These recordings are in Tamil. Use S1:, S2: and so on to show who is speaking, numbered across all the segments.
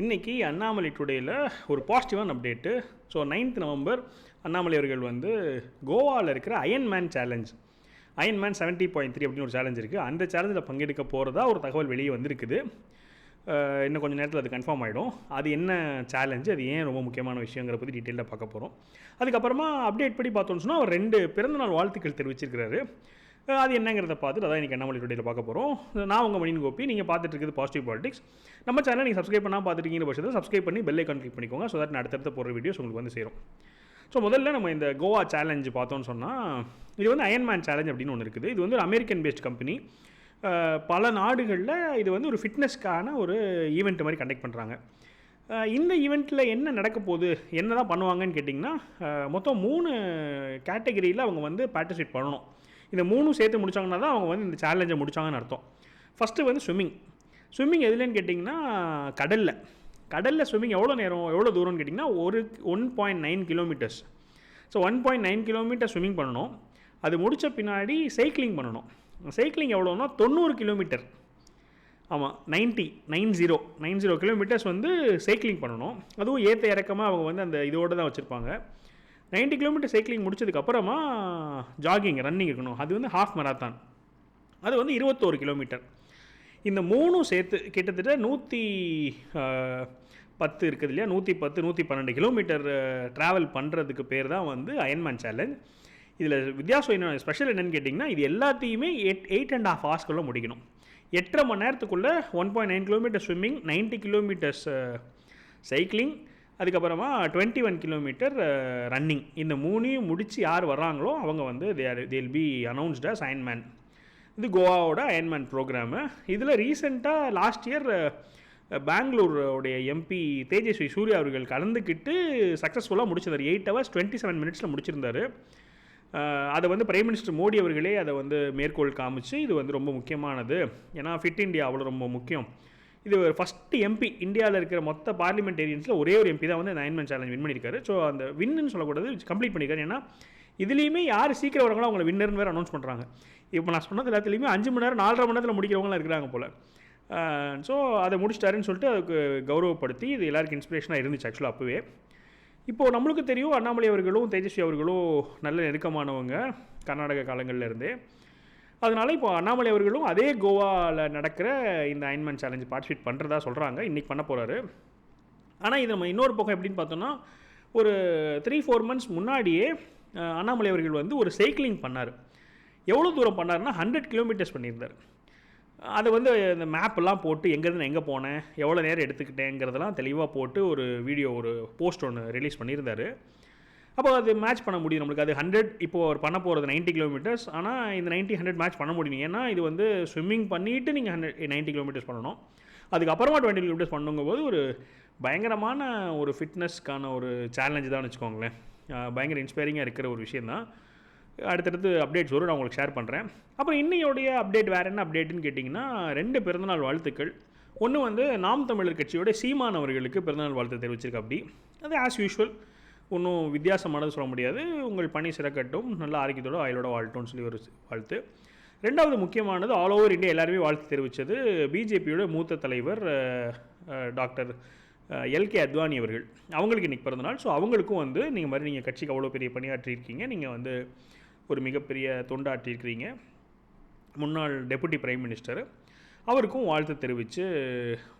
S1: இன்றைக்கி அண்ணாமலை டுடேயில் ஒரு பாசிட்டிவான update so ninth November Annamalai அவர்கள் வந்து கோவாவில் இருக்கிற Ironman challenge Ironman seventy point three அப்படின்னு ஒரு சேலஞ்ச் இருக்குது அந்த சேலஞ்சில் பங்கெடுக்க போகிறதா ஒரு தகவல் வெளியே வந்திருக்குது. இன்னும் கொஞ்சம் நேரத்தில் அது கன்ஃபார்ம் ஆகிடும் அது என்ன சேலஞ்சு அது ஏன் ரொம்ப முக்கியமான விஷயங்கிற பற்றி டீட்டெயிலாக பார்க்க போகிறோம் அதுக்கப்புறமா அப்டேட் படி பார்த்தோம்னு சொன்னால் அவர் ரெண்டு பிறந்தநாள் வாழ்த்துக்கள் தெரிவிச்சிருக்கிறாரு. அது என்னங்கிறத பார்த்துட்டு அதான் இன்றைக்கி அண்ணாமலை டுடேயில் பார்க்க போகிறோம் நான் உங்கள் மணியின் கோபி. நீங்கள் பார்த்துட்டு இருக்குது பாசிட்டிவ் பாலிடிக்ஸ் நம்ம சேனல் நீங்கள் சப்ஸ்கிரைப் பண்ணால் பார்த்துருக்கீங்க பட்சத்தில் சப்ஸ்கிரைப் பண்ணி பெல் ஐக்கான் கிளிக் பண்ணிக்கோங்க ஸோ தட் அடுத்தடுத்த போகிற வீடியோஸ் உங்களுக்கு வந்து சேரும். ஸோ முதல்ல நம்ம இந்த கோவா சேலஞ்சு பார்த்தோம்னு சொன்னால் இது வந்து அயன்மேன் சேலஞ்ச் அப்படின்னு ஒன்று இருக்குது. இது வந்து ஒரு அமெரிக்கன் பேஸ்ட் கம்பெனி பல நாடுகளில் இது வந்து ஒரு ஃபிட்னஸ்க்கான ஒரு ஈவெண்ட் மாதிரி கண்டக்ட் பண்ணுறாங்க இந்த ஈவெண்ட்டில் என்ன நடக்க போகுது? என்ன தான் பண்ணுவாங்கன்னு கேட்டிங்கன்னா மொத்தம் மூணு கேட்டகரியில் அவங்க வந்து பார்ட்டிசிபேட் பண்ணணும். இந்த மூணும் சேர்த்து முடிச்சாங்கன்னா தான் அவங்க வந்து இந்த சேலஞ்சை முடிச்சாங்கன்னு அர்த்தம். ஃபஸ்ட்டு வந்து ஸ்விம்மிங் ஸ்விம்மிங் எதுலன்னு கேட்டிங்கன்னா கடலில். கடலில் ஸ்விம்மிங் எவ்வளோ நேரம் எவ்வளோ தூரம்னு கேட்டிங்கன்னா ஒரு one point nine kilometres so one point nine kilometre swimming பண்ணணும். அது முடித்த பின்னாடி சைக்கிளிங் பண்ணணும். சைக்கிளிங் எவ்வளோன்னா தொண்ணூறு கிலோமீட்டர் ஆமாம் ninety nine zero nine zero kilometres வந்து சைக்கிளிங் பண்ணணும். அதுவும் ஏற்ற இறக்கமாக அவங்க வந்து அந்த இதோடு தான் வச்சுருப்பாங்க. 90 கிலோமீட்டர் சைக்கிளிங் முடிச்சதுக்கப்புறமா ஜாகிங் ரன்னிங் இருக்கணும். அது வந்து ஹாஃப் மராத்தான் அது வந்து இருபத்தோரு கிலோமீட்டர். இந்த மூணும் சேர்த்து கிட்டத்தட்ட நூற்றி பத்து இருக்குது இல்லையா? நூற்றி பத்து நூற்றி பன்னெண்டு கிலோமீட்டர் ட்ராவல் பண்ணுறதுக்கு பேர் தான் வந்து அயன்மேன் சேலஞ்ச் இதில் வித்தியாசம் என்ன ஸ்பெஷல் என்னென்னு கேட்டிங்கன்னா இது எல்லாத்தையுமே எயிட் எயிட் அண்ட் ஆஃப் ஹவர்ஸ்க்குள்ளே முடிக்கணும். எட்டரை மணி நேரத்துக்குள்ளே one point nine kilometre swimming ninety kilometres cycling அதுக்கப்புறமா டுவெண்ட்டி ஒன் கிலோமீட்டர் ரன்னிங் இந்த மூணையும் முடித்து யார் வர்றாங்களோ அவங்க வந்து they are they'll be announced as Ironman இது கோவாவோட அயன்மேன் ப்ரோக்ராமு இதில் ரீசெண்டாக லாஸ்ட் இயர் பெங்களூருடைய எம்பி தேஜஸ்வி சூர்யா அவர்கள் கலந்துக்கிட்டு சக்ஸஸ்ஃபுல்லாக முடிச்சிருந்தார். எயிட் ஹவர்ஸ் டுவெண்ட்டி செவன் மினிட்ஸில் முடிச்சிருந்தாரு. அதை வந்து பிரைம் மினிஸ்டர் மோடி அவர்களே அதை வந்து மேற்கோள் காமிச்சு இது வந்து ரொம்ப முக்கியமானது. ஏன்னா ஃபிட் இண்டியா அவ்வளோ ரொம்ப முக்கியம். இது ஒரு ஃபஸ்ட்டு எம்பி இந்தியாவில் இருக்கிற மொத்த பார்லிமெண்டேரியன்ஸில் ஒரே ஒரு எம்பி தான் வந்து இந்த அயன்மேன் சேலஞ்ச் வின் பண்ணியிருக்காரு. ஸோ அந்த வின்னு சொல்லக்கூடாது கம்ப்ளீட் பண்ணியிருக்காரு. ஏன்னா இதுலேயுமே யார் சீக்கிரம் வரவங்களோ அவங்களை வின்னர்னு வேறு அனௌன்ஸ் பண்ணுறாங்க இப்போ நான் சொன்னது எல்லாத்துலேயுமே அஞ்சு மணி நேரம் நாலரை மணி நேரத்தில் முடிக்கிறவங்களாம் இருக்கிறாங்க போல். ஸோ அதை முடிச்சிட்டாருன்னு சொல்லிட்டு அதுக்கு கௌரவப்படுத்தி இது எல்லாருக்கும் இன்ஸ்பிரேஷனாக இருந்துச்சு ஆக்சுவலாக அப்போவே. இப்போது நம்மளுக்கு தெரியும் அண்ணாமலை அவர்களும் தேஜஸ்வி அவர்களும் நல்ல நெருக்கமானவங்க கர்நாடக காலங்கள்ல இருந்தே. அதனால இப்போ அண்ணாமலை அவர்களும் அதே கோவாவில் நடக்கிற இந்த அயன்மேன் சேலஞ்சு பார்ட்டிசிபேட் பண்ணுறதா சொல்கிறாங்க இன்றைக்கி பண்ண போகிறாரு ஆனால் இது நம்ம இன்னொரு பக்கம் எப்படின்னு பார்த்தோம்னா ஒரு த்ரீ ஃபோர் மந்த்ஸ் முன்னாடியே அண்ணாமலை அவர்கள் வந்து ஒரு சைக்கிளிங் பண்ணார். எவ்வளோ தூரம் பண்ணாருன்னா ஹண்ட்ரட் கிலோமீட்டர்ஸ் பண்ணியிருந்தார். அதை வந்து இந்த மேப்பெல்லாம் போட்டு எங்கேருந்து எங்கே போனேன் எவ்வளோ நேரம் எடுத்துக்கிட்டேங்கிறதெல்லாம் தெளிவாக போட்டு ஒரு வீடியோ ஒரு போஸ்ட் ஒன்று ரிலீஸ் பண்ணியிருந்தாரு. அப்போ அது மேட்ச் பண்ண முடியும் நம்மளுக்கு. அது ஹண்ட்ரட் இப்போ அவர் பண்ண போகிறது 90 கிலோமீட்டர்ஸ் ஆனால் இந்த 90 ஹண்ட்ரட் மேட்ச் பண்ண முடியும் ஏன்னா இது வந்து ஸ்விம்மிங் பண்ணிவிட்டு நீங்கள் ஹண்ட்ரட் நைன்ட்டி கிலோமீட்டர்ஸ் பண்ணணும். அதுக்கப்புறமா டுவெண்ட்டி கிலோமீட்டர்ஸ் பண்ணுங்கும் போது ஒரு பயங்கரமான ஒரு ஃபிட்னஸ்க்கான ஒரு சேலஞ்சு தான் வச்சுக்கோங்களேன். பயங்கர இன்ஸ்பைரிங்காக இருக்கிற ஒரு விஷயம் தான் அடுத்தடுத்து அப்டேட்ஸ் வரும். நான் உங்களுக்கு ஷேர் பண்ணுறேன் அப்புறம் இன்னையோடைய அப்டேட் வேறு என்ன அப்டேட்டுன்னு கேட்டிங்கன்னா ரெண்டு பிறந்தநாள் வாழ்த்துக்கள். ஒன்று வந்து நாம் தமிழர் கட்சியோட சீமான் அவர்களுக்கு பிறந்தநாள் வாழ்த்து தெரிவிச்சிருக்கு அப்படி. அது ஆஸ் யூஷுவல் ஒன்றும் வித்தியாசமானது சொல்ல முடியாது. உங்கள் பணி சிறக்கட்டும் நல்ல ஆரோக்கியத்தோட ஆயுளோட வாழ்த்தும்னு சொல்லி ஒரு வாழ்த்து. ரெண்டாவது முக்கியமானது ஆல் ஓவர் இந்தியா எல்லாருமே வாழ்த்து தெரிவித்தது பிஜேபியோட மூத்த தலைவர் டாக்டர் எல்கே அத்வானி அவர்கள். அவங்களுக்கு இன்றைக்கி பிறந்தநாள். ஸோ அவங்களுக்கும் வந்து நீங்கள் மாதிரி நீங்கள் கட்சிக்கு அவ்வளோ பெரிய பணியாற்றியிருக்கீங்க. நீங்கள் வந்து ஒரு மிகப்பெரிய தொண்டாற்றியிருக்கிறீங்க. முன்னாள் டெபுட்டி பிரைம் மினிஸ்டர் அவருக்கும் வாழ்த்து தெரிவித்து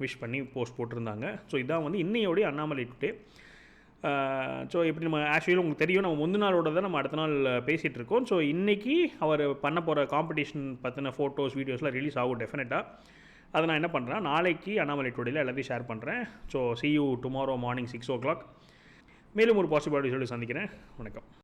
S1: விஷ் பண்ணி போஸ்ட் போட்டிருந்தாங்க. ஸோ இதான் வந்து இன்னையோடைய அண்ணாமலை டுடே ஸோ இப்படி நம்ம ஆக்சுவலி உங்களுக்கு தெரியும் நம்ம முந்தின நாளோட தான் நம்ம அடுத்த நாள் பேசிகிட்டு இருக்கோம். ஸோ இன்றைக்கி அவர் பண்ண போகிற காம்படிஷன் பற்றின ஃபோட்டோஸ் வீடியோஸ்லாம் ரிலீஸ் ஆகும் டெஃபினட்டாக அதை நான் என்ன பண்ணுறேன் நாளைக்கு அண்ணாமலை டுடேயில் எல்லாத்தையும் ஷேர் பண்ணுறேன் so see you tomorrow morning six o'clock மேலும் ஒரு பாசிபிலிட்டி சொல்லி சந்திக்கிறேன். வணக்கம்.